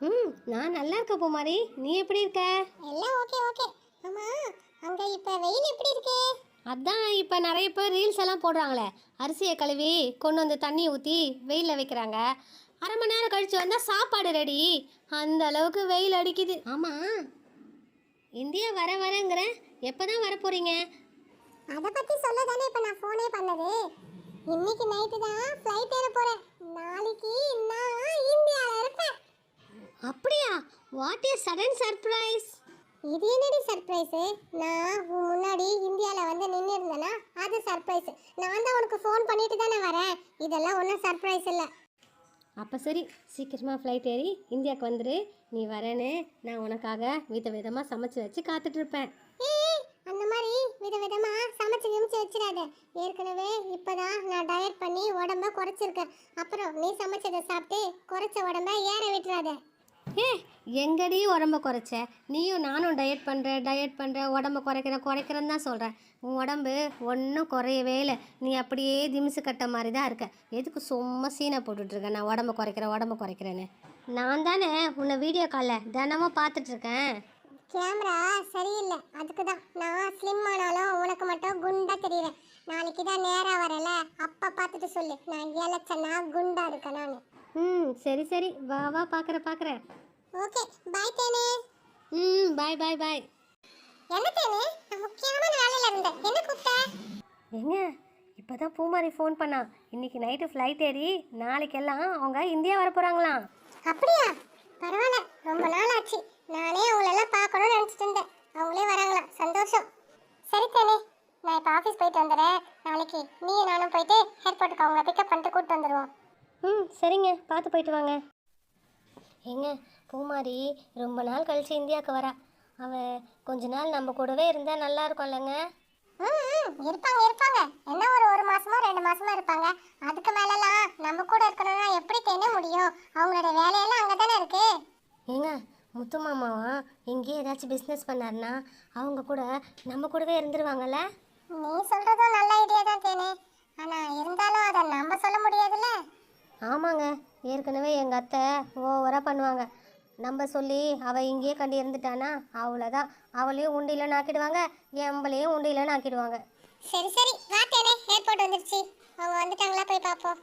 ம் நான் நல்லா இருக்க பூமாரி. நீ எப்படி இருக்க? எல்லாம் ஓகே ஓகே ஆமா அங்க இப்ப வெயில் எப்படி இருக்கு? அதான் இப்போ நிறைய பேர் ரீல்ஸ் எல்லாம் போடுறாங்களே. அரிசியை கழுவி கொண்டு வந்து தண்ணி ஊற்றி வெயிலில் வைக்கிறாங்க. அரை மணி நேரம் கழிச்சு வந்தால் சாப்பாடு ரெடி அந்த அளவுக்கு வெயில் அடிக்குது. ஆமாம் இந்தியா வர வரங்கிற எப்போ தான் வர போகிறீங்க அத பத்தி சொல்ல தானே இப்ப நான் போனே பண்ணது. இன்னைக்கு நைட்டு தான் ஃப்ளைட் ஏற போறேன் நாளைக்கு நான் இந்தியால இருப்பேன் அப்படியா வாட் இஸ் சடன் சர்ப்ரைஸ் இது என்னடி சர்ப்ரைஸ் நான் உன் முன்னாடி இந்தியால வந்து நின்று இருந்தேனா அது சர்ப்ரைஸ் நான் தான் உனக்கு ஃபோன் பண்ணிட்டு தானே வரேன். இதெல்லாம் ஒன்றும் சர்ப்ரைஸ் இல்லை. அப்போ சரி சீக்கிரமாக ஃப்ளைட் ஏறி இந்தியாவுக்கு வந்துரு. நீ வரேன்னு நான் உனக்காக வித விதமாக சமைச்சு வச்சு காத்துட்ருப்பேன். அந்த மாதிரி விதவிதமா சமைச்சு கிமிச்சு வச்சிடாத. ஏற்கனவே இப்பதான் நான் டயட் பண்ணி உடம்ப குறைச்சிருக்கேன். அப்புறம் நீ சமைச்சதை சாப்பிட்டு குறைச்ச உடம்ப ஏற விட்டுறாத. ஏ எங்கடி உடம்ப குறைச்ச? நீயும் நானும் டயட் பண்ணுற டயட் பண்ணுற உடம்ப குறைக்கிற குறைக்கிறேன்னு தான் சொல்கிறேன் உன் உடம்பு ஒன்றும் குறையவே இல்லை. நீ அப்படியே திமிசு கட்ட மாதிரி தான் இருக்க. எதுக்கு சும்மா சீனை போட்டுட்ருக்க? நான் உடம்ப குறைக்கிறேன் உடம்ப குறைக்கிறேன்னு. நான் தானே உன்னை வீடியோ காலில் தினமும் பார்த்துட்ருக்கேன். கேமரா சரியில்லை. அதுக்கு தான் நான் ஸ்லிம் ஆனாலும் உனக்கு மட்டும் குண்டா தெரியுறேன். நாளைக்கு தான் நேரா வரல. அப்ப பார்த்துட்டு சொல்லு. நான் இலச்சனா குண்டா இருக்கேன் நான் ம் சரி சரி. வா வா பார்க்குற பார்க்குறேன் ஓகே பாய் தேனே. ம் பாய் பாய் பாய் என்ன தேனே? நான் முக்கியமான வேலையில இருந்தேன். என்ன கூப்பிட்ட? ஏங்க இப்போ தான் பூமாரி ஃபோன் பண்ணா. இன்னைக்கு நைட்டு ஃப்ளைட் ஏறி நாளைக்கெல்லாம் அவங்க இந்தியா வர போகிறாங்களாம் அப்படியா? பரவாயில்ல ரொம்ப நாள் ஆச்சு. நானே அவங்களெல்லாம் பார்க்கணும்னு நினச்சிட்டு இருந்தேன். அவங்களே வராங்களாம் சந்தோஷம். சரி தேனே நான் இப்போ ஆஃபீஸ் போயிட்டு வந்துடுறேன். நாளைக்கு நீயும் நானும் போயிட்டு ஏர்போர்ட்டுக்கு அவங்கள பிக்கப் பண்ணிட்டு கூப்பிட்டு வந்துடுவோம் ம் சரிங்க. பார்த்து போயிட்டு வாங்க. ஏங்க பூமாரி ரொம்ப நாள் கழிச்சு இந்தியாவுக்கு வரா. அவ கொஞ்ச நாள் நம்ம கூடவே இருந்தால் நல்லா இருக்கும் இல்லைங்க ம் ம், இருப்பாங்க இருப்பாங்க. என்ன ஒரு ஒரு மாசமோ ரெண்டு மாசமோ இருப்பாங்க. அதுக்கு மேலலாம் நம்ம கூட இருக்கணும்னா எப்படி தேன முடியும்? அவங்களோட வேலையெல்லாம் அங்கே தானே இருக்கு? ஏங்க முத்து மாமாவா? எங்கேயும் ஏதாச்சும் பிஸ்னஸ் பண்ணாருன்னா அவங்க கூட நம்ம கூடவே இருந்துருவாங்கல்ல? நீ சொல்றதும் நல்ல ஐடியா தான் தேனே ஆனா இருந்தாலும் அதை நம்ம சொல்ல ஏற்கனவே எங்கள் அத்தை ஓவராக பண்ணுவாங்க. நம்ம சொல்லி அவள் இங்கேயே கண்டு இருந்துட்டானா அவ்வளோதான் அவளையும் உண்டியில் ஆக்கிடுவாங்க எம்பளையும் உண்டியில் ஆக்கிடுவாங்க சரி சரி. வாத்தேனே ஏர்போர்ட் வந்துருச்சு. அவங்க வந்துட்டாங்களா போய் பார்ப்போம்